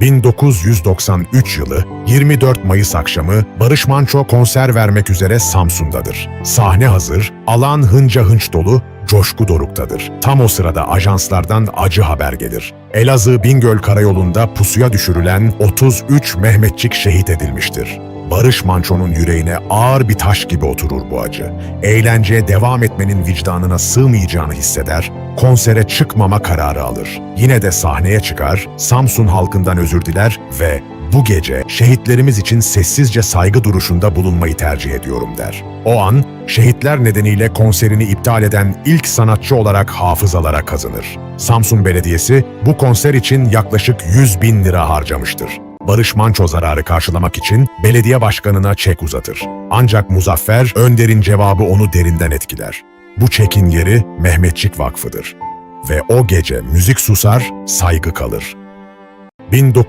1993 yılı 24 Mayıs akşamı Barış Manço konser vermek üzere Samsun'dadır. Sahne hazır, alan hınca hınç dolu, coşku doruktadır. Tam o sırada ajanslardan acı haber gelir. Elazığ Bingöl Karayolu'nda pusuya düşürülen 33 Mehmetçik şehit edilmiştir. Barış Manço'nun yüreğine ağır bir taş gibi oturur bu acı. Eğlenceye devam etmenin vicdanına sığmayacağını hisseder, konsere çıkmama kararı alır. Yine de sahneye çıkar, Samsun halkından özür diler ve bu gece şehitlerimiz için sessizce saygı duruşunda bulunmayı tercih ediyorum der. O an şehitler nedeniyle konserini iptal eden ilk sanatçı olarak hafızalara kazınır. Samsun Belediyesi bu konser için yaklaşık 100 bin lira harcamıştır. Barış Manço zararı karşılamak için belediye başkanına çek uzatır. Ancak Muzaffer Önder'in cevabı onu derinden etkiler. Bu çekin yeri Mehmetçik Vakfı'dır. Ve o gece müzik susar, saygı kalır. 19